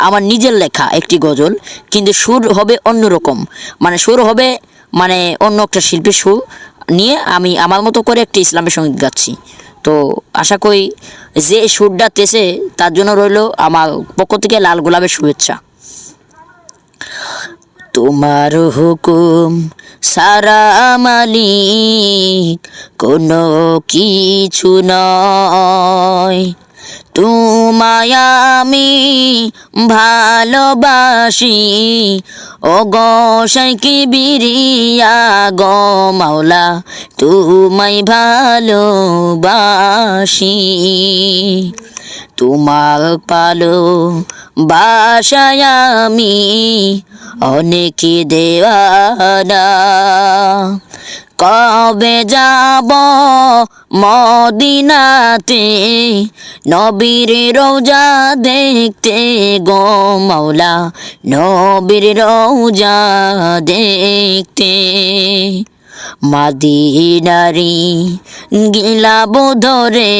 আমার নিজের লেখা একটি গজল, কিন্তু সুর হবে অন্যরকম মানে সুর হবে মানে অন্য একটা শিল্পীর সুর নিয়ে আমি আমার মতো করে একটি ইসলামের সংগীত গাচ্ছি। তো আশা করি যে সুরটা তেছে তার জন্য রইল আমার পক্ষ থেকে লাল গোলাপের শুভেচ্ছা। তোমার হুকুম সারা মালিক কোনো কিছু নয়। তোমায় আমি ভালোবাসি। ও গোসাইকে বিরিয়া গো মাওলা, তোমায় ভালোবাসি। তোমার পালো বাসায় আমি অনেক দেওয়ানা। কবে যাব মদিনাতে? নবীর রোজা দেখতে গো মাওলা, নবীর রোজা দেখতে। মাদিনারি গিলাব ধরে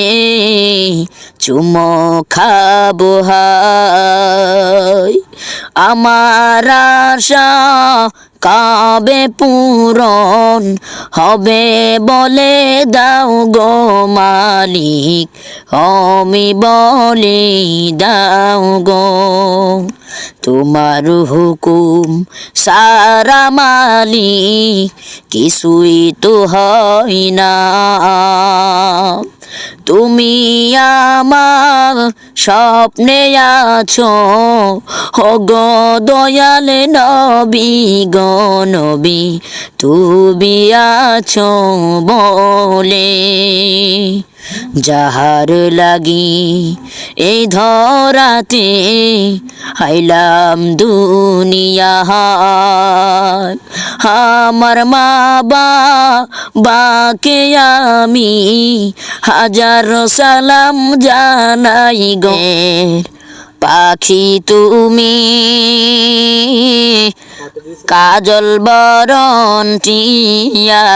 চুমো খাব হাই আমার আশা কবে পূরণ হবে বলে দাও গো মালিক, আমি বলে দাও গো। তোমার হুকুম সারা মালিক, কিছুই তো হয় না। তুমি আমার স্বপ্নে আছো। হগ দয়ালে নবী গনবী নবী তুমি আছো বলে। যাহার লাগি এই ধরাতে আইলাম দুনিয়া আমার মা বাকে আমি হাজার সালাম জানাই গে। পাখি তুমি কাজল বরণ টিয়া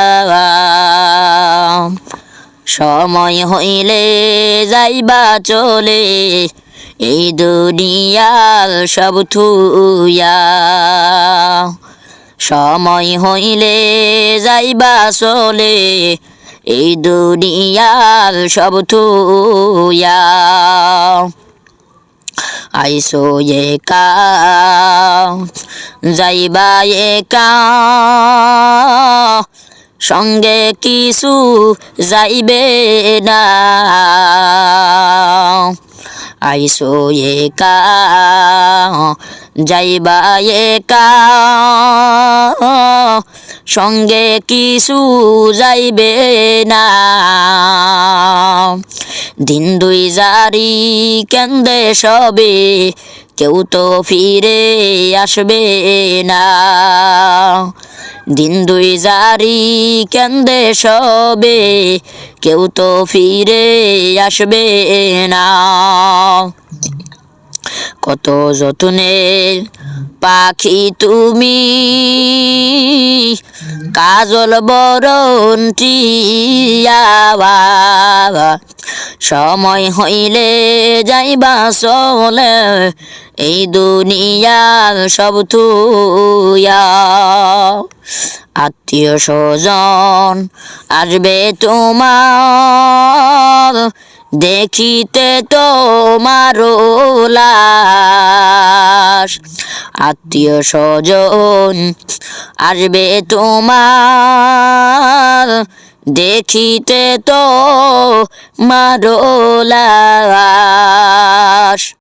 সময় হইলে যাইবা চলে। এই দুনিয়ার সব থুয়া সময় হইলে যাইবা চলে। এই দুনিয়ার সব থুয়া আইসো এ একা, যাইবা একা। সঙ্গে কিছু যাইবে না। আইসো একা, যাইবা একা। সঙ্গে কিছু যাইবে না। দিন দুই জারি কেন্দে সবে, কেউ তো ফিরে আসবে না। দিন দুই জারি কেন্দে সবে কেউ তো ফিরে আসবে না। কত যতনের পাখি তুমি কাজল বরণ সময় হইলে যাইবা চলে, এই দুনিয়ার সব আত্মীয় স্বজন আসবে তোমার, দেখিতে তোমার লাশ। আত্মীয় স্বজন আসবে তোমার। দেখিতে তো মারো লাশ